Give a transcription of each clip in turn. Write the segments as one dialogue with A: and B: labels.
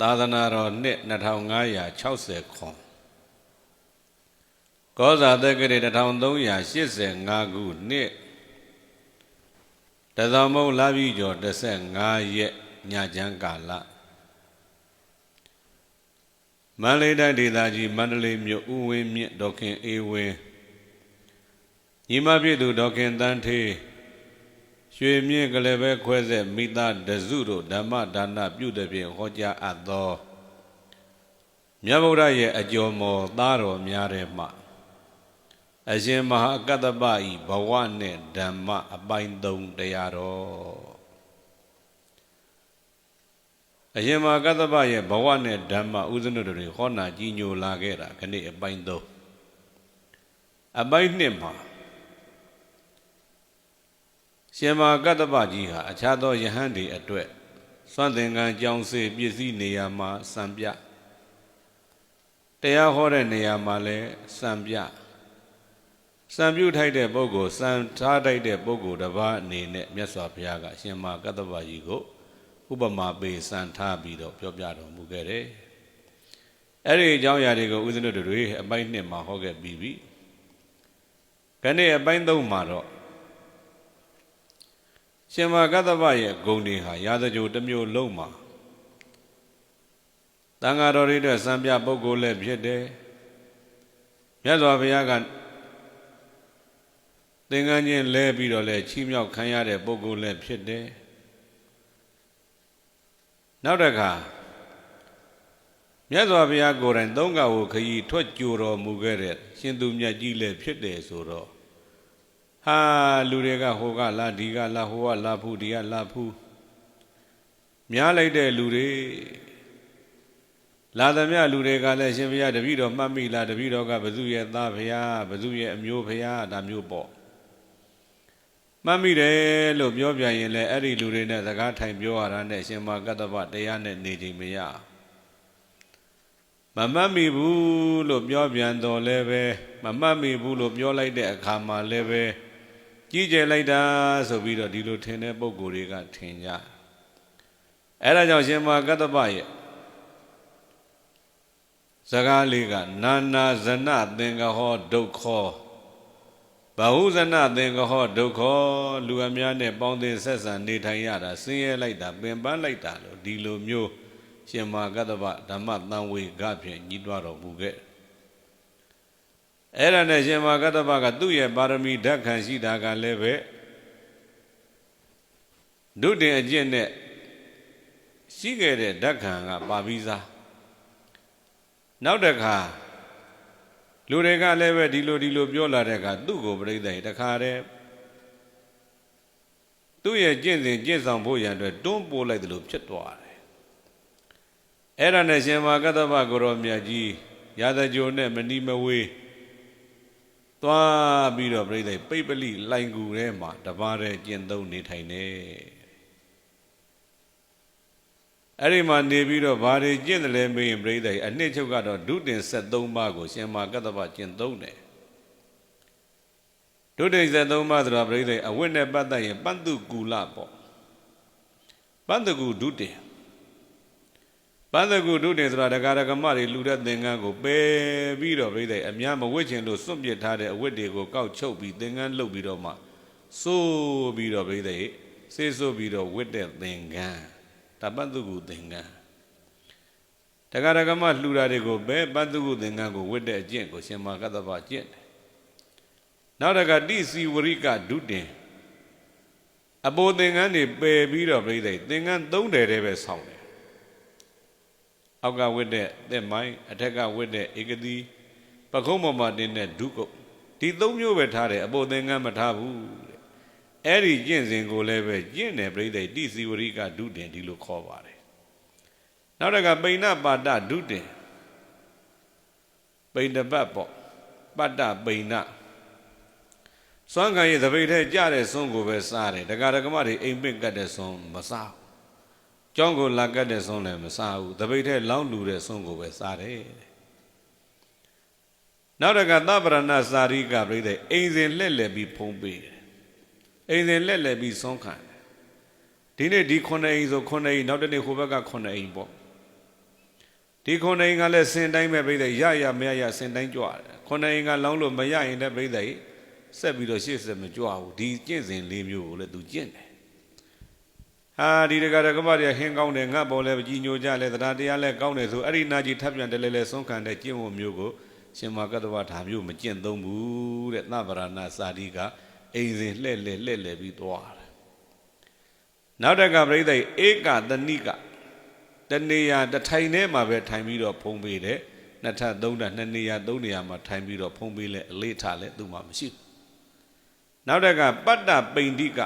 A: သာသနာတော်နှစ်2560ခွန်ကောဇာတက္ကရာ1385ခုနှစ်တသမုံလာပြီကျော်15ရက်ညချမ်းကာလမန္တလေးတိုင်းဒေသကြီးမန္တလေးမြို့ဥဝင်းမြင့်ဒေါခင်အေဝင်းညီမဖြစ်သူဒေါခင်တန်းထေး ရွှေမြင့်ကလေးပဲခွဲဆက်မိသားတစုတို့ဓမ္မဒါနပြုတဲ့ဖြင့်ဟောကြားအပ်သောမြတ်ဗုဒ္ဓရဲ့အကျော်မော်သားတော်များတဲ့မှအရှင်မဟာကတ္တပဤဘဝနဲ့ဓမ္မအပိုင်း၃တရားတော်အရှင်မဟာကတ္တပရဲ့ဘဝနဲ့ဓမ္မဥဒ္ဒနတွေဟောနာကြီးညိုလာခဲ့တာခဏအပိုင်း၃အပိုင်း၂မှာ ရှင်မာကတ္တပကြီးဟာအခြားသောယဟန်တွေအတွက်စွန့်သင်္ကန်းကြောင်းစေပစ္စည်းနေရာမှာစံပြတရားဟောတဲ့နေရာမှာလည်းစံပြစံပြုထိုက်တဲ့ပုဂ္ဂိုလ်စံထားထိုက်တဲ့ပုဂ္ဂိုလ်တစ်ပါးအနေနဲ့မြတ်စွာဘုရားကအရှင်မာကတ္တပကြီးကိုဥပမာပေးစံထားပြီးတော့ပြောပြတော်မူခဲ့တယ်။အဲ့ဒီအကြောင်းအရာတွေကိုဦးဇင်းတို့တွေအပိုင်းနှစ်မှာဟောခဲ့ပြီးပြီ။ခဏအပိုင်းသုံးမှာတော့ ရှင်မာကတ္တပရဲ့ဂုဏ်တွေဟာရာဇဂိုတစ်မျိုးလုံးမှာတန်ဃာတော်တွေအတွက်စံပြပုဂ္ဂိုလ်လည်းဖြစ်တယ်မြတ်စွာဘုရားကသင်္ကန်းချင်းလဲပြီးတော့လဲချီးမြှောက်ခံရတဲ့ပုဂ္ဂိုလ်လည်းဖြစ်တယ်နောက်တစ်ခါမြတ်စွာဘုရားကိုယ်တိုင်သုံးကဝခရီးထွက်ကြိုတော်မူခဲ့တဲ့ရှင်သူမြတ်ကြီးလည်းဖြစ်တယ်ဆိုတော့ ဟာလူတွေကဟိုကလာဒီကလာဟိုကလာဖူးဒီကလာဖူးများလိုက်တဲ့လူတွေလာသမျှလူတွေကလည်းရှင်ဘုရားတပည့်တော်မှတ်မိလားတပည့်တော်ကဘု து ရဲ့သားဘုရားဘု து ရဲ့အမျိုးဘုရားဒါမျိုးပေါ့မှတ်မိတယ်လို့ပြောပြရင်လည်းအဲ့ဒီလူတွေနဲ့စကားထိုင်ပြောရတာနဲ့ရှင်မကတ္တပတရားနဲ့နေချိန်မရမမှတ်မိဘူးလို့ပြောပြန်တော်လဲပဲမမှတ်မိဘူးလို့ပြောလိုက်တဲ့အခါမှာလည်းပဲ ကြီးကျယ်လိုက်တာဆိုပြီးတော့ဒီလိုထင်တဲ့ပုံကိုယ်တွေကထင်ကြအဲ့ဒါကြောင့်ရှင်မကတ္တပရဲ့စကားလေးကနာနာဇနသင်္ကဟောဒုက္ခောဘဟုဇနသင်္ကဟောဒုက္ခောလူအများနဲ့ပေါင်းသင်ဆက်ဆံနေထိုင်ရတာဆင်းရဲလိုက်တာပင်ပန်းလိုက်တာလို့ဒီလိုမျိုးရှင်မာကတ္တပဓမ္မသံဝေကဖြင့်ညီးတွားတော်မူခဲ့ အဲ့ဒါနဲ့ရှင်မာကတ္တပကသူ့ရဲ့ပါရမီဓာတ်ခံရှိတာကလည်းပဲဒုတင်အကျင့်နဲ့ရှိခဲ့တဲ့ဓာတ်ခံကပါပြီးသားနောက်တစ်ခါလူတွေကလည်းပဲဒီလိုဒီလိုပြောလာတဲ့အခါသူ့ကိုပြိဿတခါတည်းသူ့ရဲ့ကျင့်စဉ်ကျင့်ဆောင်ဖို့ရန်အတွက်တွန်းပို့လိုက်တယ်လို့ဖြစ်သွားတယ်အဲ့ဒါနဲ့ရှင်မာကတ္တဗကိုရောမြတ်ကြီးရာဇကြိုနဲ့မနီမဝေး သွားပြီးတော့ပြိဿပိပလိလိုင်ကူထဲမှာတပါးတဲ့ကျင့်သုံးနေထိုင်နေအဲ့ဒီမှာနေပြီးတော့ဘာတွေကျင့်တယ်လဲမေးရင်ပြိဿအနှစ်ချုပ်ကတော့ဒုတင်73ပါးကိုရှင်မာကတ္တဗကျင့်သုံးတယ်ဒုတိယ73ပါးဆိုတာပြိဿအဝိနဲ့ပတ်သက်ရင်ပန္တုကူလပေါ့ပန္တကူဒုတိယ ပန္တကူဒုတင်ဆိုတာဒကာဒကမတွေလူတဲ့သင်္ကန်းကိုပယ်ပြီးတော့ပြိဿအများမဝစ်ချင်လို့စွန့်ပစ်ထားတဲ့အဝတ်တွေကိုကောက်ချုပ်ပြီးသင်္ကန်းလှုပ်ပြီးတော့မှစိုးပြီးတော့ပြိဿဆေးဆိုးပြီးတော့ဝတ်တဲ့သင်္ကန်းဒါပန္တကူသင်္ကန်းတက္ကရာကမလှူတာတွေကိုပဲပန္တကူသင်္ကန်းကိုဝတ်တဲ့အကျင့်ကိုရှင်မာကတ္တပကျင့်တယ်နောက်တကတိစီဝရိကဒုတင်အပိုသင်္ကန်းတွေပယ်ပြီးတော့ပြိဿသင်္ကန်းသုံးတယ်တည်းပဲဆောင်းတယ် အောက်ကဝတ်တဲ့သက်မိုင်းအထက်ကဝတ်တဲ့ဧကတိပခုံးပေါ်မှာတင်တဲ့ဒုကုတ်ဒီသုံးမျိုးပဲထားတယ်အပိုသင်္ကန်းမထားဘူးအဲ့ဒီကျင့်စဉ်ကိုလည်းပဲကျင့်တယ်ပြိဿတိစီဝရိကဒုတင်ဒီလိုခေါ်ပါတယ်နောက်တကပိဏပါတဒုတင်ပိဏပတ်ပေါ့ပတ္တပိဏစွမ်းခံရသပိတ်ထဲကြတဲ့ဆွန်းကိုပဲစားတယ်တက္ကရာကမတွေအိမ်ပင့်ကတ်တဲ့ဆွန်းမစားဘူး ကျောင်းကိုလာကတ်တဲ့ဆွန်းလည်းမစားဘူးသပိတ်ထဲလောင်းလူတဲ့ဆွန်းကိုပဲစားတယ်နောက်တကသဗ္ဗရဏစာရိကပြိတဲ့အိမ်စဉ်လှက်လှက်ပြီးဖုံးပေးတယ်အိမ်စဉ်လက်လက်ပြီးဆုံးခံတယ်ဒီနေ့ဒီခုနှစ်အိမ်ဆိုခုနှစ်အိမ်နောက်တစ်နေ့ဟိုဘက်ကခုနှစ်အိမ်ပေါ့ဒီခုနှစ်အိမ်ကလည်းစင်တိုင်းပဲပြိဿရရမရရစင်တိုင်းကြွတယ်ခုနှစ်အိမ်ကလောင်းလို့မရရင်လည်းပြိဿဆက်ပြီးတော့ရှေ့ဆက်မကြွဘူးဒီကျင့်စဉ်လေးမျိုးကိုလည်းသူကျင့်တယ် ဟာဒီတက္ကရာကမတွေဟင်းကောင်းတယ်ငတ်ပေါ်လဲကြီးညိုကြလဲတရားတရားလဲကောင်းတယ်ဆိုအဲ့ဒီနာကြီးထပ်ပြန်တယ်လဲလဲဆုံးခံတဲ့ကျင့်ဝတ်မျိုးကိုရှင်မကတ္တဝဒါမျိုးမကျင့်သုံးဘူးတဲ့သဗ္ဗရဏစာတိကအိမ်စဉ်လှဲ့လှဲ့လှဲ့လှဲ့ပြီးသွားတယ်နောက်တက်ကပြိဿဧကတဏိကတနေရာတစ်ထိုင်ထဲမှာပဲထိုင်ပြီးတော့ဖုံးပေးတယ်နှစ်ထပ်သုံးထပ်နှစ်နေရာသုံးနေရာမှာထိုင်ပြီးတော့ဖုံးပေးလဲအလေးထားလဲသူ့မှာမရှိဘူးနောက်တက်ကပတ္တပိန္တိက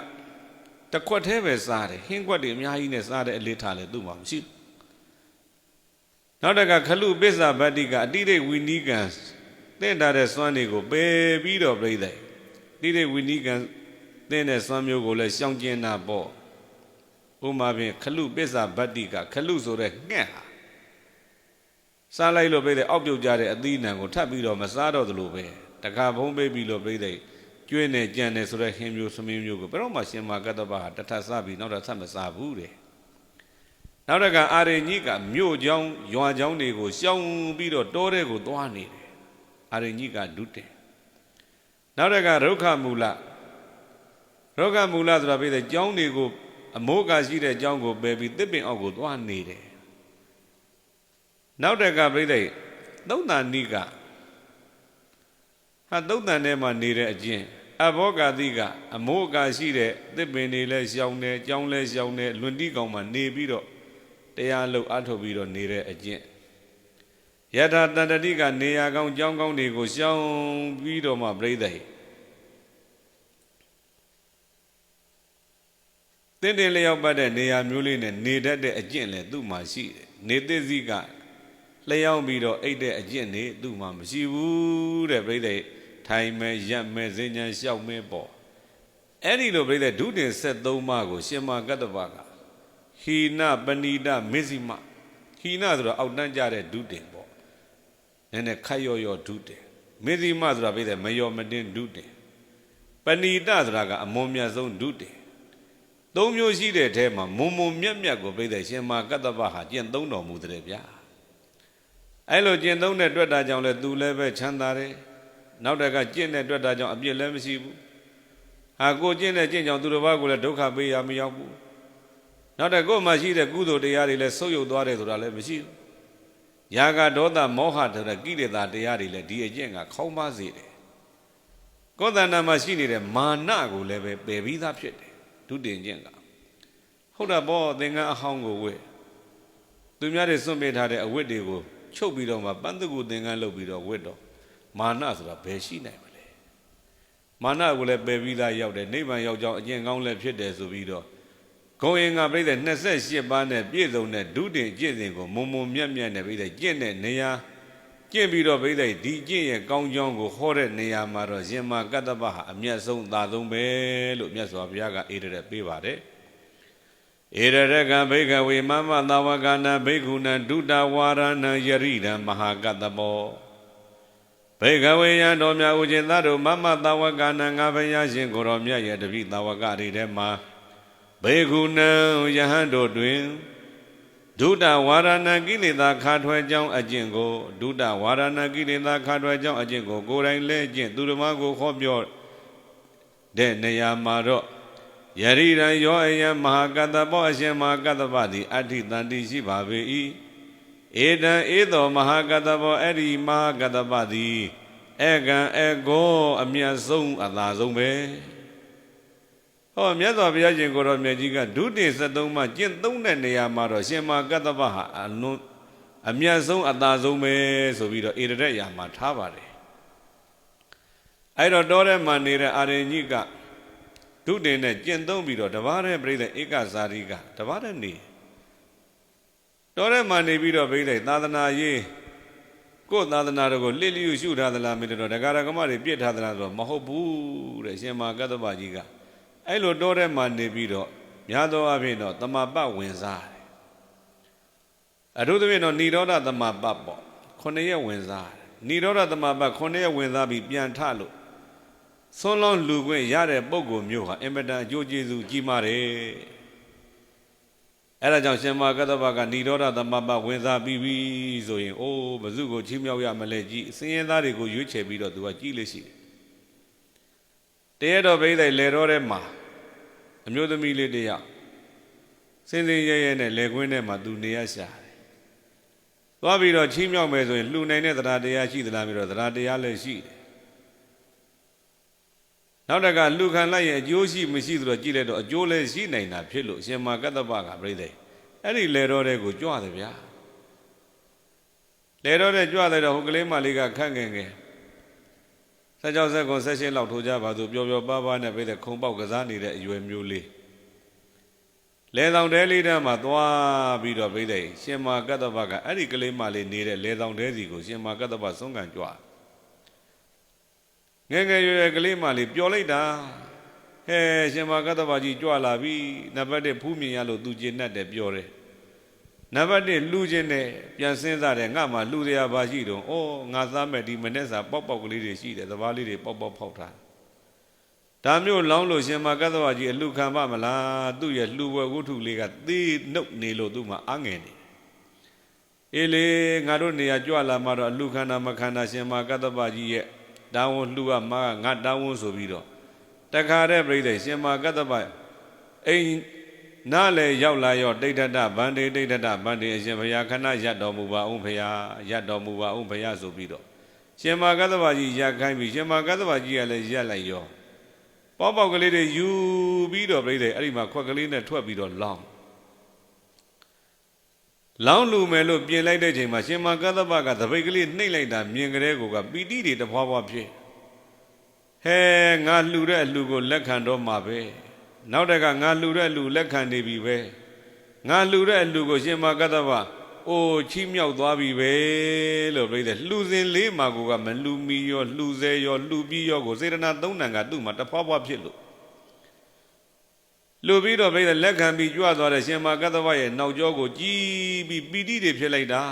A: တခွက်သေးပဲစားတယ်ဟင်းခွက်တွေအများကြီးနဲ့စားတဲ့အလေးထားလဲသူ့မှာမရှိဘူးနောက်တက်ကခလုပစ္စာဗတ္တိကအတိရိဝိနိကံတင့်တာတဲ့စွမ်းတွေကိုပယ်ပြီးတော့ပြိဿတိရိဝိနိကံတင့်တဲ့စွမ်းမျိုးကိုလည်းရှောင်ကျင်တာပေါ့ဥမာဖြင့်ခလုပစ္စာဗတ္တိကခလုဆိုတဲ့ငှက်ဟာစားလိုက်လို့ပြိဿအောက်ပြုတ်ကြတဲ့အသီးနှံကိုထပ်ပြီးတော့မစားတော့သလိုပဲတခါဖုံးပေးပြီးလို့ပြိဿ ကျွင်းတယ်ကြံတယ်ဆိုတဲ့ဟင်းမျိုးသမင်းမျိုးကိုဘယ်တော့မှရှင်မကတ္တပဟာတထဆပြီးနောက်တော့ဆက်မစားဘူးတဲ့နောက်တကအာရိညိကမြို့ချောင်းရွာချောင်းတွေကိုရှောင်ပြီးတော့တောထဲကိုသွားနေတယ်အာရိညိကဒုတယ်နောက်တကဒုက္ခမူလဒုက္ခမူလဆိုတာပြည့်တဲ့ကျောင်းတွေကိုအမိုးကရှိတဲ့ကျောင်းကိုပယ်ပြီးတစ်ပင်အောက်ကိုသွားနေတယ်နောက်တကပြည့်တဲ့သုံးတန်နိကဟာသုံးတန်ထဲမှာနေတဲ့အကျင့် အဘောဂတိကအမိုးအကာရှိတဲ့သစ်ပင်တွေလည်းရှောင်းတယ်ကြောင်းလည်းရှောင်းတယ်လွန်တီးကောင်မှနေပြီးတော့တရားလုပ်အထုတ်ပြီးတော့နေတဲ့အကျင့်ယထာတန္တတိကနေရာကောင်းကြောင်းကောင်းတွေကိုရှောင်းပြီးတော့မှပြိဿဟိတင်းတင်းလျောက်ပတ်တဲ့နေရာမျိုးလေးနဲ့နေတတ်တဲ့အကျင့်လည်းသူ့မှာရှိတယ်နေသစ်စီကလျောင်းပြီးတော့အိတ်တဲ့အကျင့်နေသူ့မှာမရှိဘူးတဲ့ပြိဿဟိ ထိုင်မဲ့ရက်မဲ့စဉ္ညာလျှောက်မဲ့ပေါ့အဲ့ဒီလိုပြိဿဒုတင်73ပါးကိုရှင်မကတ္တပကဟီနပဏိတမေဇိမဟီနဆိုတော့အောက်တန်းကြတဲ့ဒုတင်ပေါ့နည်းနည်းခတ်ရော့ရော့ဒုတင်မေဇိမဆိုတာပြိဿမယောမတင်ဒုတင်ပဏိတဆိုတာကအမွန်မြတ်ဆုံးဒုတင်သုံးမျိုးရှိတဲ့အထဲမှာမုံမုံမြတ်မြတ်ကိုပြိဿရှင်မကတ္တပဟာကျင့်သုံးတော်မူတဲ့ဗျာအဲ့လိုကျင့်သုံးတဲ့တွေ့တာကြောင့်လဲသူလည်းပဲချမ်းသာတယ် နောက်တက်ကကျင့်တဲ့အတွက်ဒါကြောင့်အပြစ်လည်းမရှိဘူးဟာကိုကျင့်တဲ့ကျင့်ကြောင့်သူတစ်ပါးကိုလည်းဒုက္ခပေးရမရောက်ဘူးနောက်တက်ကိုယ်မှာရှိတဲ့ကုသိုလ်တရားတွေလည်းဆုပ်ယုပ်သွားတယ်ဆိုတာလည်းမရှိဘူးယာကဒေါသမောဟဆိုတဲ့ကိလေသာတရားတွေလည်းဒီအကျင့်ကခေါင်းပါစေတယ်ကိုယ်တဏ္ဍာမှာရှိနေတဲ့မာနကိုလည်းပဲပယ်ပြီးသားဖြစ်တယ်ဒုတင်ကျင့်ကဟုတ်တာပေါ့သင်္ကန်းအဟောင်းကိုဝတ်သူများတွေစွန့်ပေးထားတဲ့အဝတ်တွေကိုချုပ်ပြီးတော့မှပန်းသူကိုသင်္ကန်းလုပ်ပြီးတော့ဝတ်တော့ မာနဆိုတာဘယ်ရှိနိုင်မလဲမာနကိုလည်းပယ်ပြီးသားရောက်တယ်နိဗ္ဗာန်ရောက်ကြောင်းအကျင့်ကောင်းလည်းဖြစ်တယ်ဆိုပြီးတော့ဂုံရင်ကပြိတဲ့28ပါးနဲ့ပြည့်စုံတဲ့ဒုတင်ကျင့်စဉ်ကိုမုံမုံမြတ်မြတ်နဲ့ပြိတဲ့ကျင့်တဲ့နေရာကျင့်ပြီးတော့ပြိတဲ့ဒီကျင့်ရဲ့ကောင်းကြောင်းကိုဟောတဲ့နေရာမှာတော့ရှင်မကတ္တပဟာအမျက်ဆုံးသာဆုံးပဲလို့မြတ်စွာဘုရားကအေရတဲ့ပေးပါတယ်ဧရရကဘိကဝေမမသဝကနာဘိက္ခုနဒုတဝါရဏယရိဒံမဟာကတ္တပော ဘေကဝေယံတော်မြတ်ဦးခြင်းသားတို့မမတဝကနံငါဘုရားရှင်ကိုတော်မြတ်ရဲ့တပိတဝကတွေထဲမှာဘေကုဏံယဟန်တို့တွင်ဒုတဝါရဏကိလေသာခါထွယ်ကြောင်းအကျင့်ကိုဒုတဝါရဏကိလေသာခါထွယ်ကြောင်းအကျင့်ကိုကိုယ်တိုင်လဲကျင့်သူဓမ္မကိုခေါ်ပြောတဲ့နေရာမှာတော့ယရိရန်ယောအယံမဟာကတ္တပောအရှင်မဟာကတ္တပသည်အဋ္ဌိတန်တိရှိပါပေ၏ ဧတံဧသောမဟာကတဘောအဲ့ဒီမဟာကတပသည်ဧကံဧကောအမြတ်ဆုံးအသာဆုံးပဲဟောမြတ်စွာဘုရားရှင်ကိုတော်မြတ်ကြီးကဒုတိယ73မှာကျင့်သုံးတဲ့နေရာမှာတော့ရှင်မဟာကတပဟာအလွန်အမြတ်ဆုံးအသာဆုံးပဲဆိုပြီးတော့ဧရတဲ့ရာမှာထားပါတယ်အဲ့တော့တောထဲမှာနေတဲ့အာရင်ကြီးကဒုတိယနဲ့ကျင့်သုံးပြီးတော့တပါးတဲ့ပြိဿဧကဇာတိကတပါးတဲ့နေ တော်ထဲမှာနေပြီးတော့ပြီးလိုက်သာသနာရေးကိုယ်သာသနာတော်ကိုလစ်လျူရှုထားသလားမင်းတို့ဒကာရကမတွေပြစ်ထားသလားဆိုတော့မဟုတ်ဘူးတဲ့ရှင်မာကတ္တပကြီးကအဲ့လိုတော်ထဲမှာနေပြီးတော့များသောအားဖြင့်တော့တမပတ်ဝင်စားတယ်အထူးသဖြင့်တော့ဏိရောဓတမပတ်ပေါ့ခုနှစ်ရက်ဝင်စားတယ်ဏိရောဓတမပတ်ခုနှစ်ရက်ဝင်စားပြီးပြန်ထလို့ဆွန်းလောင်းလူခွင့်ရတဲ့ပုံကိုမျိုးဟာအင်မတန်အကျိုးကျေးဇူးကြီးမားတယ် အဲ့ဒါကြောင့်ရှင်မကတ္တဗကဏိရောဓသမပဝင်စားပြီးပြီဆိုရင်အိုးဘု து ကိုချီးမြှောက်ရမလဲကြည်အစင်းရဲသားတွေကိုရွေးချယ်ပြီးတော့သူကကြည်လို့ရှိတယ်တရတော်ဘိသိက်လေတော်ထဲမှာအမျိုးသမီးလေးတယောက်စင်စင်ရဲရဲနဲ့လေကွင်းထဲမှာသူနေရရှာတယ်သွားပြီးတော့ချီးမြှောက်မယ်ဆိုရင်လှူနိုင်တဲ့တရားတရားရှိသလားပြီးတော့တရားတရားလည်းရှိတယ် နောက်တကလှူခံလိုက်ရင်အကျိုးရှိမရှိသလိုကြည့်လိုက်တော့အကျိုးလည်းရှိနိုင်တာဖြစ်လို့ရှင်မကတ္တပကပြိသိအဲ့ဒီလေတော်တဲ့ကိုကြွတယ်ဗျာလေတော်တဲ့ကြွတယ်တော့ဟိုကလေးမလေးကခန့်ငင်ငယ်ဆက်ကြောက်ဆက်ကုန်ဆက်ရှင်းလောက်ထိုးကြပါသူပျော်ပျော်ပါးပါးနဲ့ပြိသိခုံပေါက်ကစားနေတဲ့အရွယ်မျိုးလေးလေဆောင်တဲလေးတန်းမှာသွားပြီးတော့ပြိသိရှင်မကတ္တပကအဲ့ဒီကလေးမလေးနေတဲ့လေဆောင်တဲစီကိုရှင်မကတ္တပဆုံးကန်ကြွ ငယ်ငယ်ရွယ်ရွယ်ကလေးမလေးပျော်လိုက်တာဟဲရှင်မကတ္တဗကြီးကြွလာပြီနံပါတ်1ဖူးမြင်ရလို့သူကျင်တတ်တယ်ပြောတယ်နံပါတ်1လူချင်းနဲ့ပြန်စဉ်းစားတယ်ငါမှလူတရားပါရှိတော့ဩငါသားမဲ့ဒီမနေ့စာပေါက်ပေါက်ကလေးတွေရှိတယ်သဘာလေးတွေပေါက်ပေါက်ဖောက်ထားဒါမျိုးလောင်းလို့ရှင်မကတ္တဗကြီးအလူခံပါမလားသူ့ရဲ့လှူဝဲဝုထုလေးကသေနှုတ်နေလို့သူ့မှာအငယ်နေအေးလေငါတို့နေရာကြွလာမှတော့အလူခန္ဓာမခန္ဓာရှင်မကတ္တဗကြီးရဲ့ တာဝန်လှူရမှာငါတာဝန်ဆိုပြီးတော့တခါတဲ့ပြိဿရှင်မာကတ္တပအိမ်နားလေရောက်လာရောတိဋ္ဌတဗန္ဒေတိဋ္ဌတဗန္ဒေအရှင်ဘုရားခဏရတ်တော်မူပါအောင်ဘုရားရတ်တော်မူပါအောင်ဘုရားဆိုပြီးတော့ရှင်မာကတ္တပကြီးရခိုင်းပြီးရှင်မာကတ္တပကြီးကလည်းရက်လိုက်ရောပေါပေါက်ကလေးတွေယူပြီးတော့ပြိဿအဲ့ဒီမှာခွက်ကလေးနဲ့ထွက်ပြီးတော့လောင်း လောင်းလူမယ်လို့ပြင်လိုက်တဲ့ချိန်မှာရှင်မာကတ္တပကသပိတ်ကလေးနှိမ့်လိုက်တာမြင်ကြတဲ့ကိုကပီတိတွေတဖွာဖွာဖြစ်ဟဲငါလှူတဲ့အလှူကိုလက်ခံတော့မှာပဲနောက်တကငါလှူတဲ့အလှူလက်ခံနေပြီပဲငါလှူတဲ့အလှူကိုရှင်မကတ္တဗအိုးချီးမြှောက်သွားပြီပဲလို့ပြောတယ်လှူစဉ်လေးမှာကိုကမလှူမီရောလှူစေရောလှူပြီးရောကိုစေတနာသုံးနံကသူ့မှာတဖွာဖွာဖြစ်လို့ လှူပြီးတော့ပြောတယ်လက်ခံပြီးကြွသွားတဲ့ရှင်မကတ္တဗရဲ့နောက်ကျောကိုကြည်ပြီးပီတိတွေဖြစ်လိုက်တာ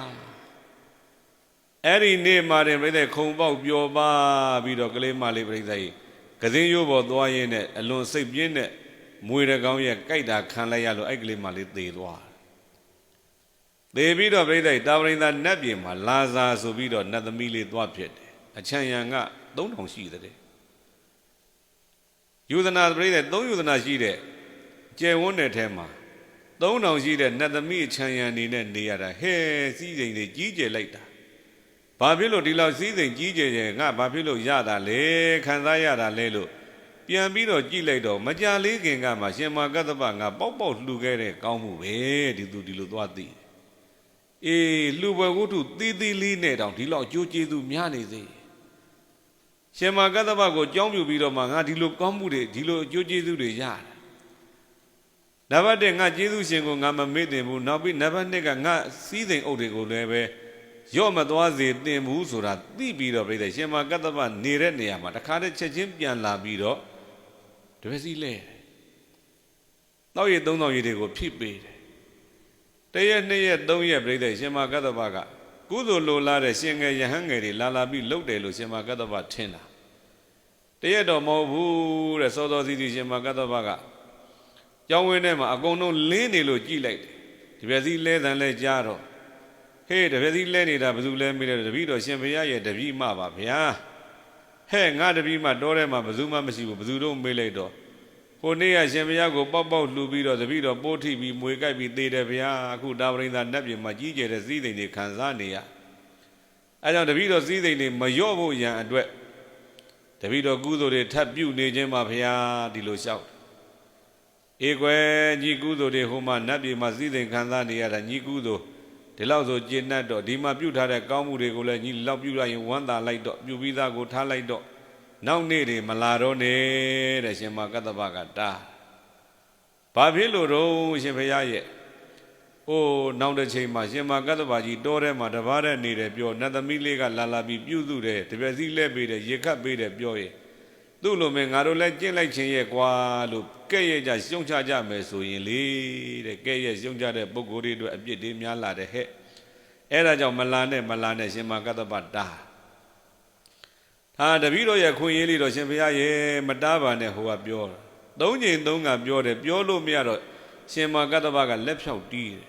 A: အဲ့ဒီနေ့မှတင်ပြတဲ့ခုံပေါက်ပျော်ပါပြီးတော့ကလေးမလေးပြိဿကြီးကစင်းရိုးပေါ်သွားရင်းနဲ့အလွန်စိတ်ပြင်းတဲ့မွေတကောင်ရဲ့ကြိုက်တာခံလိုက်ရလို့အဲ့ကလေးမလေးသေသွားသေပြီးတော့ပြိဿကြီးတာဝရိန္ဒနတ်ပြည်မှာလာစာဆိုပြီးတော့နတ်သမီးလေးသွားဖြစ်တယ်အချမ်းရံက3000ရှိတဲ့ယူဒနာပြိဿ3ယူဒနာရှိတဲ့ ကျယ်ဝန်းတဲ့ထဲမှာ3000ရှိတဲ့နတ်သမီးအချမ်းရံနေနဲ့နေရတာဟဲစီးစိမ်တွေကြီးကျယ်လိုက်တာဘာဖြစ်လို့ဒီလောက်စည်းစိမ်ကြီးကျယ်ကျယ်ငါဘာဖြစ်လို့ရတာလဲခံစားရတာလဲလို့ပြန်ပြီးတော့ကြည့်လိုက်တော့မကြလေးခင်ကမှရှင်မာကတ္တပငါပေါက်ပေါက်လှူခဲ့တဲ့ကောင်းမှုပဲဒီသူဒီလိုသွားသိအေးလှူပွဲဝတ္ထုသီးသီးလေးနဲ့တောင်ဒီလောက်ကြိုးကျေးဇူးများနေစေရှင်မာကတ္တပကိုကြောင်းပြပြီးတော့မှငါဒီလိုကောင်းမှုတွေဒီလိုအကျိုးကျေးဇူးတွေရတယ် နံပါတ်1ငါကျေးဇူးရှင်ကိုငါမမေ့တင်ဘူးနောက်ပြီးနံပါတ်2ကငါစီးစိမ်အုပ်တွေကိုလည်းပဲရော့မသွားစေတင်ဘူးဆိုတာသိပြီးတော့ပြိတ္တရှင်မကတ္တပနေတဲ့နေရာမှာတခါတည်းချက်ချင်းပြန်လာပြီးတော့တပည့်စီလဲတောက်ရည်သုံးတောင်ရည်တွေကိုဖြစ်ပေးတယ်တရက်နှစ်ရက်သုံးရက်ပြိတ္တရှင်မကတ္တပကကုသိုလ်လိုလားတဲ့ရှင်ငယ်ယဟန်ငယ်တွေလာလာပြီးလှုပ်တယ်လို့ရှင်မကတ္တပထင်တာတရက်တော့မဟုတ်ဘူးတဲ့စောစောစီးစီးရှင်မကတ္တပက ကျောင်းဝင်းထဲမှာအကုန်လုံးလင်းနေလို့ကြည်လိုက်တယ်ဒီပည့်စီလဲတန်လဲကြားတော့ဟေးတပည့်စီလဲနေတာဘယ်သူလဲမေးတယ်တပည့်တော်ရှင်ဘုရားရဲ့တပည့်မပါဗျာဟဲ့ငါတပည့်မတောထဲမှာဘယ်သူမှမရှိဘူးဘယ်သူတော့မေးလိုက်တော့ဟိုနေ့ကရှင်ဘုရားကိုပေါက်ပေါက်လှူပြီးတော့တပည့်တော်ပိုးထိပြီးမွေကြိုက်ပြီးသေတယ်ဗျာအခုတာဝရိန္ဒနတ်ပြည်မှာကြီးကျယ်တဲ့စည်းစိမ်တွေခံစားနေရအဲကြောင့်တပည့်တော်စည်းစိမ်တွေမလျော့ဖို့ရန်အတွက်တပည့်တော်ကုသိုလ်တွေထပ်ပြုနေခြင်းပါဗျာဒီလိုလျှောက် အေကွယ်ညီကုသိုလ်တွေဟိုမှာနတ်ပြည်မှာစည်းစိမ်ခံစားနေရတာညီကုသိုလ်ဒီလောက်ဆိုကျင့်တတ်တော့ဒီမှာပြုထားတဲ့ကောင်းမှုတွေကိုလည်းညီလောက်ပြုလိုက်ရင်ဝမ်းသာလိုက်တော့ပြုပြီးသားကိုထားလိုက်တော့နောက်နေ့တွေမလာတော့နဲ့တဲ့ရှင်မကတ္တဗကတာဘာဖြစ်လို့တော့ရှင်ဖရာရဲ့အိုးနောက်တစ်ချိန်မှာရှင်မကတ္တဗကြီးတောထဲမှာတပါးတဲ့နေတယ်ပြောနတ်သမီးလေးကလာလာပြီးပြုစုတယ်တပြက်စီးလဲပေးတယ်ရေခတ်ပေးတယ်ပြောရဲ့ သူ့လိုမဲ့ငါတို့လည်းကျင့်လိုက်ခြင်းရဲ့ကွာလို့ကဲ့ရဲ့ကြရှုံချကြမယ်ဆိုရင်လေတဲ့ကဲ့ရဲ့ရှုံချတဲ့ပုဂ္ဂိုလ်တွေအတွက်အပြစ်တွေများလာတဲ့ဟဲ့အဲ့ဒါကြောင့်မလာနဲ့မလာနဲ့ရှင်မကတ္တပတာဟာတပည့်တော်ရဲ့ခွင့်ရေးလေးတော့ရှင်ဘုရားရဲ့မတားပါနဲ့ဟိုကပြောတာသုံးချိန်သုံးကပြောတယ်ပြောလို့မရတော့ရှင်မာကတ္တဗကလက်ဖြောက်တီးတယ်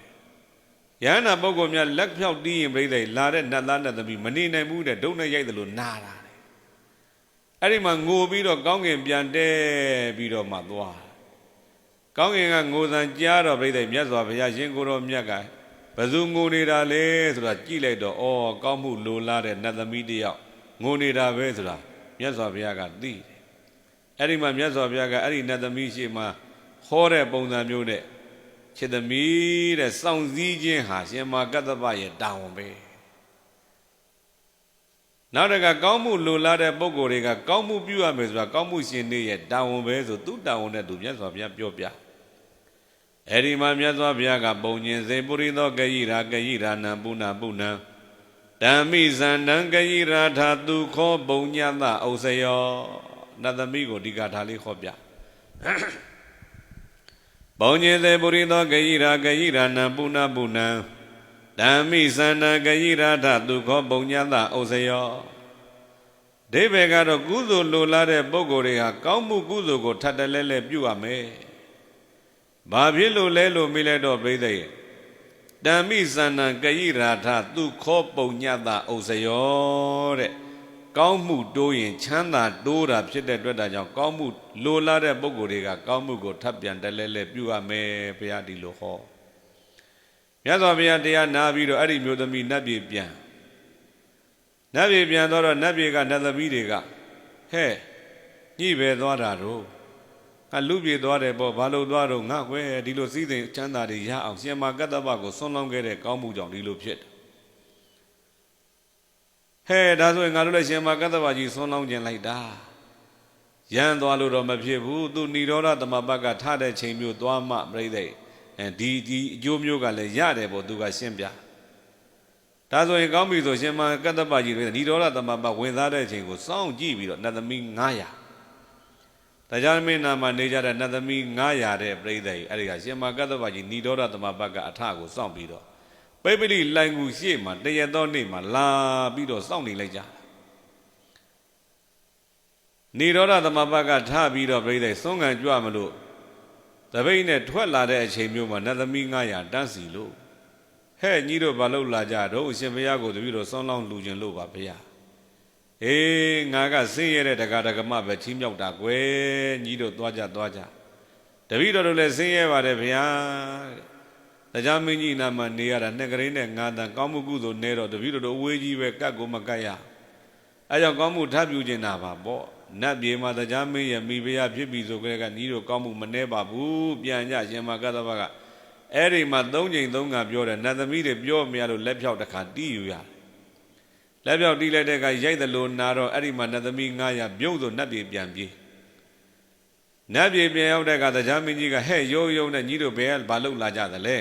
A: ယဟန္တာပုဂ္ဂိုလ်များလက်ဖြောက်တီးရင်ပြိဿလာတဲ့နတ်သားနတ်သမီးမနေနိုင်ဘူးတဲ့ဒုံနဲ့ရိုက်တယ်လို့နာတာတဲ့ အဲ့ဒီမှာငိုပြီးတော့ကောင်းကင်ပြန်တဲပြီးတော့မှသွားကောင်းကင်ကငိုစံကြားတော့ပြိဿမြတ်စွာဘုရားရှင်ကိုယ်တော်မြတ်ကဘယ်သူငိုနေတာလဲဆိုတာကြည့်လိုက်တော့ဩကောင်းမှုလိုလားတဲ့နတ်သမီးတယောက်ငိုနေတာပဲဆိုတာမြတ်စွာဘုရားကသိတယ်အဲ့ဒီမှာမြတ်စွာဘုရားကအဲ့ဒီနတ်သမီးရှိမှဟောတဲ့ပုံစံမျိုးနဲ့ခြေသမီးတဲ့စောင့်စည်းခြင်းဟာရှင်မာကတ္တပရဲ့တာဝန်ပဲ နောက်တကကောင်းမှုလိုလားတဲ့ပုံကိုယ်တွေကကောင်းမှုပြုရမယ်ဆိုတာကောင်းမှုရှင်တွေရဲ့တာဝန်ပဲဆိုသူ့တာဝန်နဲ့သူမြတ်စွာဘုရားပြောပြအဲ့ဒီမှာမြတ်စွာဘုရားကပုံညင်စေပုရိသောကယိရာကယိရာနံပုဏ္ဏပုဏ္ဏဓမ္မိဇန္တံကယိရာထာသူခောပုံညတဥစ္စယောနတ်သမီးကိုဒီကထာလေးခေါ်ပြဘုံညေသေပုရိသောဂယိရာဂယိရာနံပုဏ္ဏပုဏ္ဏ ဓမ္မိသန္နာဂယိရာထသူခောပုံညတဥစ္စယောဒိဗေကတော့ကုသိုလ်လိုလားတဲ့ပုဂ္ဂိုလ်တွေဟာကောင်းမှုကုသိုလ်ကိုထပ်တလဲလဲပြုရမယ်။ဘာဖြစ်လို့လဲလို့မေးလိုက်တော့ပြိဿရဲ့ဓမ္မိသန္နာဂယိရာထသူခောပုံညတဥစ္စယောတဲ့ကောင်းမှုတိုးရင်ချမ်းသာတိုးတာဖြစ်တဲ့အတွက်ဒါကြောင့်ကောင်းမှုလိုလားတဲ့ပုဂ္ဂိုလ်တွေကကောင်းမှုကိုထပ်ပြန်တလဲလဲပြုရမယ်ဘုရားဒီလိုဟော မြတ်စွာဘုရားတရားနာပြီးတော့အဲ့ဒီမျိုးသမီးနတ်ပြည်ပြန်နတ်ပြည်ပြန်တော့နတ်ပြည်ကနတ်သမီးတွေကဟဲ့ညိပဲသွားတာတော့ကလူပြေသွားတယ်ပေါ့ဘာလို့သွားတော့ငါကွယ်ဒီလိုစည်းစိမ်ချမ်းသာတွေရအောင်ရှင်မာကတ္တပကိုဆွန်းလောင်းခဲ့တဲ့ကောင်းမှုကြောင့်ဒီလိုဖြစ်တယ်ဟဲ့ဒါဆိုရင်ငါတို့လည်းရှင်မကတ္တဗကြီးဆွန်းလောင်းခြင်းလိုက်တာရမ်းသွားလို့တော့မဖြစ်ဘူးသူဏိရောဓသမပတ်ကထတဲ့ချိန်မျိုးသွားမှပြိသိ အဲဒီဒီအကျိုးမျိုးကလည်းရတယ်ပေါ့သူကရှင်းပြဒါဆိုရင်ကောင်းပြီဆိုရှင်မကတ္တဗကြီးတွေဏိရောဓသမပတ်ဝင်သားတဲ့ချိန်ကိုစောင့်ကြည့်ပြီးတော့နတ်သမီး900တရားမင်းနာမှာနေကြတဲ့နတ်သမီး900တဲ့ပြိသိအဲ့ဒီကရှင်မကတ္တဗကြီးဏိရောဓသမပတ်ကအထကိုစောင့်ပြီးတော့ပိပိလိလိုင်ကူရှေ့မှာတရက်သောနေ့မှာလာပြီးတော့စောင့်နေလိုက်ကြနေရောဓသမဘကထပြီးတော့ပြိဿစွန့်ခံကြွမလို့ တပိတ်နဲ့ထွက်လာတဲ့အချိန်မျိုးမှာနတ်သမီး900တန်းစီလို့ဟဲ့ညီတို့ဘာလို့လာကြတော့အရှင်ဘုရားကိုတပည့်တော်ဆွမ်းလောင်းလူခြင်းလို့ပါဘုရားအေးငါကဆင်းရဲတဲ့တက္ကဒကမပဲချီးမြှောက်တာကွယ်ညီတို့သွားကြသွားကြတပည့်တော်တို့လည်းဆင်းရဲပါတယ်ဘုရားတရားမင်းကြီးနာမှာနေရတာနှစ်ကလေးနဲ့ငါးတန်ကောင်းမှုကုသိုလ်နေတော့တပည့်တော်တို့အဝေးကြီးပဲကတ်ကိုမကတ်ရအဲကြောင့်ကောင်းမှုထပ်ပြုကျင်တာပါပေါ့ နတ်ပြေမှာတရားမင်းရဲ့မိဖုရားဖြစ်ပြီဆိုကြတဲ့ကညီတို့ကောင်းမှုမနှဲပါဘူးပြန်ကြရှင်မကတ္တဗကအဲ့ဒီမှာ၃ချိန်၃ကပြောတယ်နတ်သမီးတွေပြောမရလို့လက်ဖြောက်တစ်ခါတီးယူရတယ်လက်ဖြောက်တီးလိုက်တဲ့ကရိုက်သလိုနာတော့အဲ့ဒီမှာနတ်သမီး900ပြုံးဆိုနတ်ပြေပြန်ပြေးနတ်ပြေပြန်ရောက်တဲ့ကတရားမင်းကြီးကဟဲ့ရုံရုံနဲ့ညီတို့ဘယ်ကဘာလုပ်လာကြသလဲ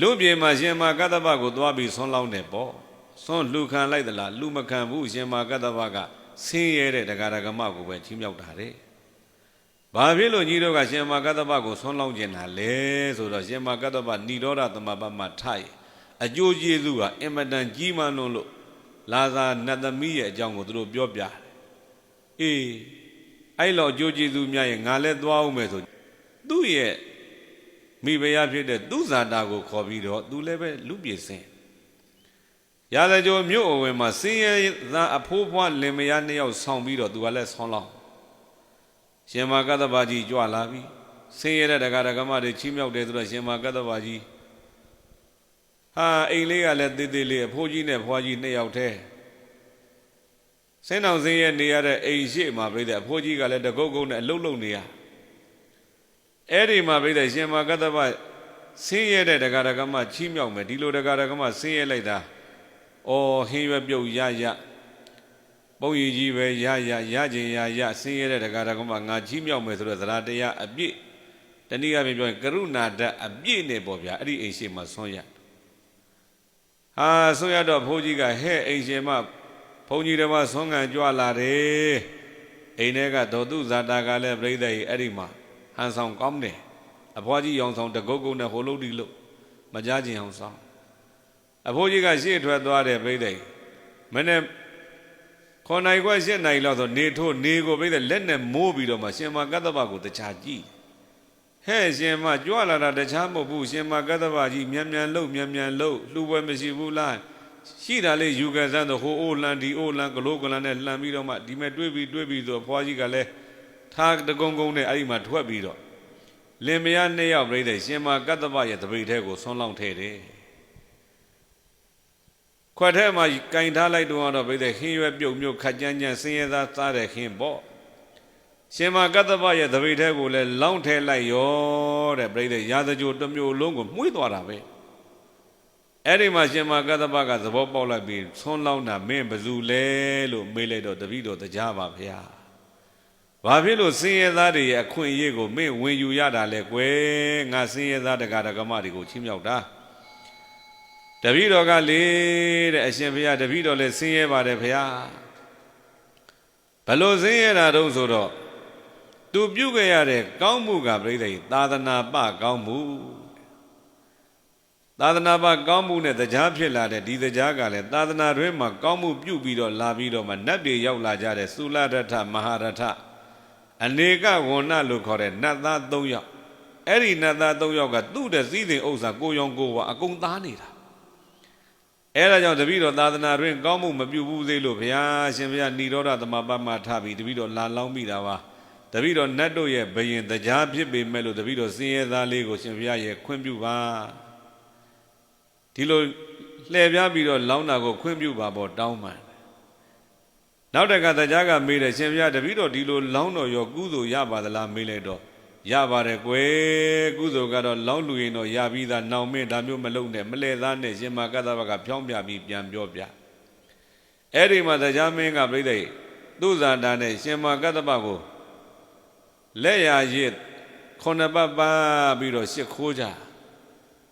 A: လူပြေမှာရှင်မာကတ္တဗကိုသွားပြီးဆွန်းလောင်းတယ်ပေါ့ဆွန်းလူခံလိုက်သလားလူမခံဘူးရှင်မာကတ္တဗက ဆင်းရဲတဲ့တရားဓမ္မကိုပဲချီးမြှောက်တာတဲ့ဘာဖြစ်လို့ညီတို့ကရှင်မာကတ္တဗကိုဆွန်းလောင်းကျင်တာလဲဆိုတော့ရှင်မာကတ္တဗဏိရောဓသမပမထိုက်အကျိုးကျေးဇူးကအင်မတန်ကြီးမားလွန်းလို့လာဇာနတ်သမီးရဲ့အကြောင်းကိုသူတို့ပြောပြတယ်အေးအဲ့လိုအကျိုးကျေးဇူးများရဲ့ငါလည်းသွားအောင်မယ်ဆိုသူ့ရဲ့မိဖုရားဖြစ်တဲ့သူဇာတာကိုခေါ်ပြီးတော့သူလည်းပဲလူပြေစင် ရာဇကြိုမြို့အဝင်မှာစင်းရဲသားအဖိုးဖွားလင်မယားနှစ်ယောက်ဆောင်ပြီးတော့သူကလည်းဆောင်းလောင်းရှင်မာကတ္တဗာကြီးကြွလာပြီစင်းရဲတဲ့ဒကာဒကမတွေချီးမြှောက်တယ်ဆိုတော့ရှင်မာကတ္တဗာကြီးဟာအိမ်လေးကလည်းတေးသေးလေးအဖိုးကြီးနဲ့ဖွားကြီးနှစ်ယောက်တည်းစင်းအောင်စင်းရဲနေရတဲ့အိမ်ရှိမှာပြိတဲ့အဖိုးကြီးကလည်းတကုတ်ကုတ်နဲ့အလုတ်လုတ်နေရအဲ့ဒီမှာပြိတဲ့ရှင်မာကတ္တဗဆင်းရဲတဲ့ဒကာဒကမချီးမြှောက်မယ်ဒီလိုဒကာဒကမဆင်းရဲလိုက်တာ အော်ဟင်းရွက်ပြုတ်ရရပုံရည်ကြီးပဲရရရခြင်းရရဆင်းရဲတဲ့ဒကာဒကမငါချီးမြှောက်မယ်ဆိုတော့သရတရားအပြည့်တနည်းအားဖြင့်ပြောရင်ကရုဏာဓာတ်အပြည့်နဲ့ပေါ့ဗျာအဲ့ဒီအိမ်ရှိမှာဆွံ့ရဟာဆွံ့ရတော့ဘိုးကြီးကဟဲ့အိမ်ရှင်မဘုန်းကြီးတော်မဆွမ်းခံကြွလာတယ်အိမ်ထဲကဒေါတုဇာတာကလည်းပြိဿကြီးအဲ့ဒီမှာဟန်ဆောင်ကောင်းတယ်အဖွားကြီးရောင်ဆောင်တကုတ်ကုတ်နဲ့ဟိုလုတ်ဒီလို့မကြားခြင်းအောင်ဆောင် အဖိုးကြီးကရှေ့ထွက်သွားတယ်ပြိဿကြီးမနေ့ခေါ်နိုင်ခွက်ရှစ်နိုင်လောက်ဆိုနေထိုးနေကိုပြိဿလက်နဲ့မိုးပြီးတော့မှရှင်မကတ္တပကိုတခြားကြည့်ဟဲ့ရှင်မကြွလာတာတခြားမဟုတ်ဘူးရှင်မကတ္တဗကြီးမြန်မြန်လှုပ်မြန်မြန်လှုပ်လှူပွဲမရှိဘူးလားရှိတာလေးယူကန်စမ်းတော့ဟိုအိုလန်ဒီအိုလန်ဂလိုဂလန်နဲ့လှန်ပြီးတော့မှဒီမဲ့တွေးပြီးတွေးပြီးဆိုဖွားကြီးကလည်းထားတကုံကုံနဲ့အဲ့ဒီမှာထွက်ပြီးတော့လင်မယားနှစ်ယောက်ပြိတဲ့ရှင်မကတ္တဗရဲ့တပိတ်ထဲကိုဆွန်းလောင်းထဲတယ် ခွက်ထဲမှာကင်ထားလိုက်တော့တော့ပြိတဲ့ခင်းရွက်ပြုတ်မြုပ်ခက်ကြမ်းကြမ်းဆင်းရဲသားစားတဲ့ခင်းပေါ့ရှင်မကတ္တဗရဲ့တပိတ်ထဲကိုလည်းလောင်းထဲလိုက်ရောတဲ့ပြိတဲ့ရာဇကြိုတစ်မျိုးလုံးကိုမှုေးသွားတာပဲအဲ့ဒီမှာရှင်မကတ္တဗကသဘောပေါက်လိုက်ပြီးဆွန်းလောင်းတာမင်းဘယ်သူလဲလို့မေးလိုက်တော့တပည့်တော်တရားပါဗျာဘာဖြစ်လို့ဆင်းရဲသားတွေရဲ့အခွင့်အရေးကိုမင်းဝင်ယူရတာလဲကွယ်ငါဆင်းရဲသားတက္ကရာကမတွေကိုချင်းမြောက်တာ တပည့်တော်ကလေတဲ့အရှင်ဘုရားတပည့်တော်လည်းဆင်းရဲပါတယ်ဘုရားဘလို့ဆင်းရဲတာတုံးဆိုတော့သူပြုတ်ခဲ့ရတဲ့ကောင်းမှုကပြိဿသာသနာပကောင်းမှုသာသနာပကောင်းမှုနဲ့တရားဖြစ်လာတဲ့ဒီတရားကလည်းသာသနာတွင်မှာကောင်းမှုပြုပြီးတော့လာပြီးတော့မှနတ်တွေရောက်လာကြတဲ့သုလရထမဟာရထအနေကဝဏလို့ခေါ်တဲ့နတ်သား၃ယောက်အဲ့ဒီနတ်သား၃ယောက်ကသူ့တဲ့စည်းစိမ်ဥစ္စာကိုရောင်ကိုဝါအကုန်သားနေတာ အဲ့ဒါကြောင့်တပည့်တော်သာသနာတွင်ကောင်းမှုမပြုဘူးသေးလို့ဘုရားရှင်ဘုရားဏိရောဓသမပမထပြီးတပည့်တော်လာလောင်းမိတာပါတပည့်တော်နတ်တို့ရဲ့ဘယင်တရားဖြစ်ပေမဲ့လို့တပည့်တော်စင်ရဲသားလေးကိုရှင်ဘုရားရဲ့ခွင့်ပြုပါဒီလိုလှည့်ပြားပြီးတော့လောင်းတာကိုခွင့်ပြုပါပေါ့တောင်းပန်နောက်တကတရားကမေးတယ်ရှင်ဘုရားတပည့်တော်ဒီလိုလောင်းတော်ရောကုသိုလ်ရပါသလားမေးလိုက်တော့ ရပါတယ်ကွယ်ကုသိုလ်ကတော့လောင်းလူရင်တော့ရပြီးသားနောင်မင်းဒါမျိုးမလုပ်နဲ့မလဲသားနဲ့ရှင်မကတ္တဗကဖြောင်းပြပြီးပြန်ပြောပြအဲ့ဒီမှာတရားမင်းကပြိဿသူဇာတာနဲ့ရှင်မကတ္တဗကိုလက်ရရစ်ခုနှစ်ပတ်ပါပြီးတော့ရှ िख ိုးကြ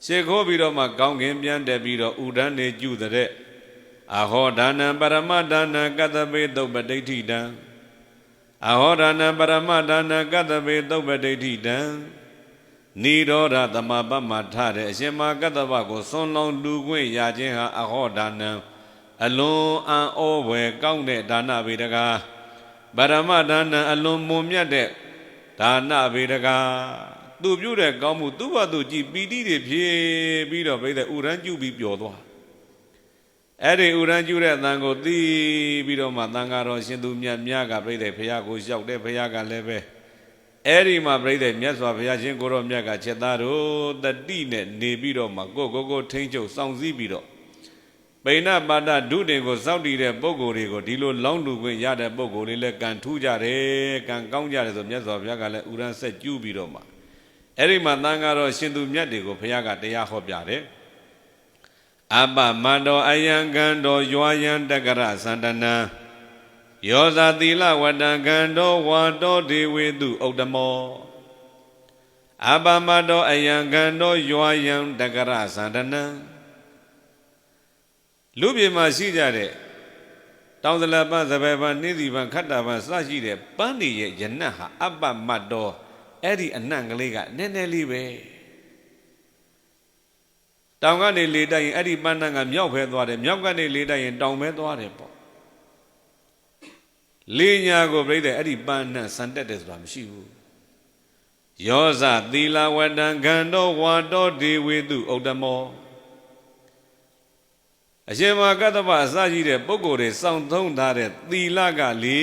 A: ရှ िख ိုးပြီးတော့မှကောင်းကင်ပြန်တက်ပြီးတော့ဥဒန်းနေကျุတဲ့အဟောဒါနံပရမဒါနံကတ္တပေသုပတိဋ္ဌိတံ အဟောဒါနံပရမဒါနံကတ္တပေသုပတိဋ္ဌိတံနိရောဓသမပမထတဲ့အရှင်မကတ္တဗကိုသွန်လောင်းလူခွင့်ရခြင်းဟာအဟောဒါနံအလွန်အံ့ဩဝယ်ကောင်းတဲ့ဒါနဗေဒကာပရမဒါနံအလွန်မွန်မြတ်တဲ့ဒါနဗေဒကာသူပြုတဲ့ကောင်းမှုသူ့ဘာသူကြည်ပီတိတွေဖြည့်ပြီးတော့ပြိတဲ့ဥရန်ကျုပြီးပျော်သွား အဲ့ဒီဥရန်ကျုတဲ့အတန်ကိုသိပြီးတော့မှတန်ဃာတော်ရှင်သူမြတ်မြတ်ကပြိတဲ့ဘုရားကိုလျှောက်တဲ့ဘုရားကလည်းပဲအဲ့ဒီမှာပြိတဲ့မြတ်စွာဘုရားရှင်ကိုရောမြတ်ကချက်သားတို့တတိနဲ့နေပြီးတော့မှကိုကိုကိုထိမ့်ချုပ်စောင့်စည်းပြီးတော့ပိဏပါဒဒုတင်ကိုစောင့်တည်တဲ့ပုံကိုယ်တွေကိုဒီလိုလောင်းလူခွင့်ရတဲ့ပုံကိုယ်လေးလည်းကံထူးကြတယ်ကံကောင်းကြတယ်ဆိုမြတ်စွာဘုရားကလည်းဥရန်ဆက်ကျူးပြီးတော့မှအဲ့ဒီမှာတန်ဃာတော်ရှင်သူမြတ်တွေကိုဘုရားကတရားဟောပြတယ် အပမန္တောအယံကံတော်ရွာယံတက္ကရသန္တနံယောဇာသီလဝတ္တံကံတော်ဝါတော်ဒေဝေတုဥတ္တမောအပမန္တောအယံကံတော်ရွာယံတက္ကရသန္တနံလူပြေမှာရှိကြတဲ့တောင်စလပန်းစပယ်ပန်းနှင်းစီပန်းခတ္တပန်းစရှိတဲ့ပန်းတွေရဲ့ယနတ်ဟာအပ္ပမတ်တော်အဲ့ဒီအနံ့ကလေးကနည်းနည်းလေးပဲ တောင်ကနေလေတိုက်ရင်အဲ့ဒီပန်းနံကမြောက်ဖဲသွားတယ်မြောက်ကနေလေတိုက်ရင်တောင်ပဲသွားတယ်ပေါ့လေညာကိုပြိတဲ့အဲ့ဒီပန်းနံဆန်တက်တယ်ဆိုတာမရှိဘူးယောဇသီလဝတ္တံဂန္တောဝါတောဒေဝေတုဥတ္တမောအရှင်မကတ္တပအစရှိတဲ့ပုဂ္ဂိုလ်တွေစောင့်သုံးထားတဲ့သီလကလေ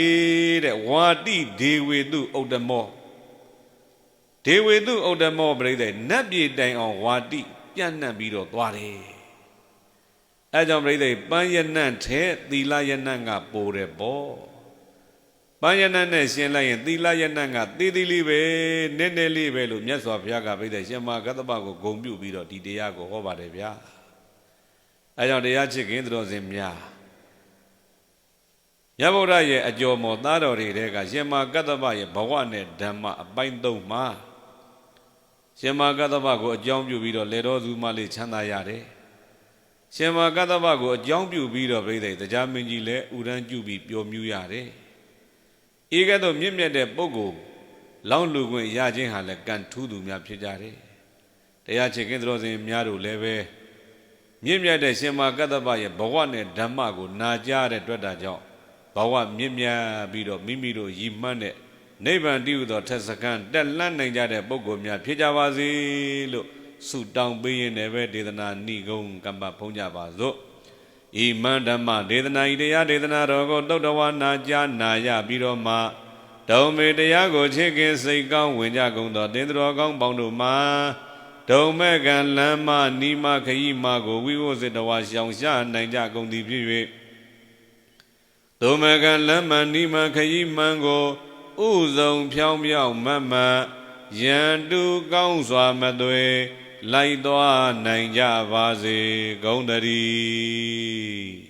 A: တဲ့ဝါတိဒေဝေတုဥတ္တမောဒေဝေတုဥဒ္ဓမောပရိသေနတ်ပြည်တိုင်အောင်ဝါတိ ပြန့်နှံ့ပြီးတော့သွားတယ်အဲကြောင့်ပရိသေပန်းရနံ့ထဲသီလရနံ့ကပိုတယ်ပေါ့ပန်းရနံ့နဲ့ရှင်းလိုက်ရင်သီလရနံ့ကသေးသေးလေးပဲနည်းနည်းလေးပဲလို့မြတ်စွာဘုရားကပရိသေရှင်မကတ္တပကိုဂုံပြုပြီးတော့ဒီတရားကိုဟောပါတယ်ဗျာအဲကြောင့်တရားချစ်ခင်တော်စင်များရဗုဒ္ဓရဲ့အကျော်မော်သားတော်တွေတဲကရှင်မကတ္တပရဲ့ဘဝနဲ့ဓမ္မအပိုင်းသုံးမှာ ရှင်မာကတ္တဗကိုအကြောင်းပြုပြီးတော့လေတော်သူမလေးချမ်းသာရတယ်ရှင်မာကတ္တဗကိုအကြောင်းပြုပြီးတော့ပြိဿတရားမင်းကြီးလည်းဥရန်ကျူပြီးပျော်မြူးရတယ်ဤကဲ့သို့မြင့်မြတ်တဲ့ပုဂ္ဂိုလ်လောင်းလူခွင့်ရခြင်းဟာလည်းကံထူးသူများဖြစ်ကြတယ်တရားချေကင်းတော်စင်များတို့လည်းပဲမြင့်မြတ်တဲ့ရှင်မာကတ္တဗရဲ့ဘဝနဲ့ဓမ္မကိုနာကြားတဲ့တွေ့တာကြောင့်ဘဝမြင့်မြတ်ပြီးတော့မိမိတို့ရည်မှန်းတဲ့ နိဗ္ဗာန်တည်ဟူသောထက်စကံတက်လန့်နိုင်ကြတဲ့ပုဂ္ဂိုလ်များဖြစ်ကြပါစေလို့ဆုတောင်းပေးရင်လည်းပဲဒေသနာဏိကုံကမ္မဖုံးကြပါစို့ဤမန္ဓမ္မဒေသနာဤတရားဒေသနာတော်ကိုတုတ်တော်ဝါနာကြားနာရပြီးတော့မှဒုံမေတရားကိုချစ်ခင်စိတ်ကောင်းဝင်ကြကုန်သောတင်းတော်ကောင်းပေါင်းတို့မှာဒုံမဲ့ကံလမ်းမနီမခရီးမကိုဝိဝုစေတဝါရှောင်ရှားနိုင်ကြကုန်သည်ဖြစ်၍ဒုံမဲ့ကံလမ်းမနီမခရီးမှန်ကို ဥဆုံးဖြောင်းဖြောင်းမတ်မတ်ရန်တူကောင်းစွာမသွေလိုက်သွားနိုင်ကြပါစေဂုံတည်း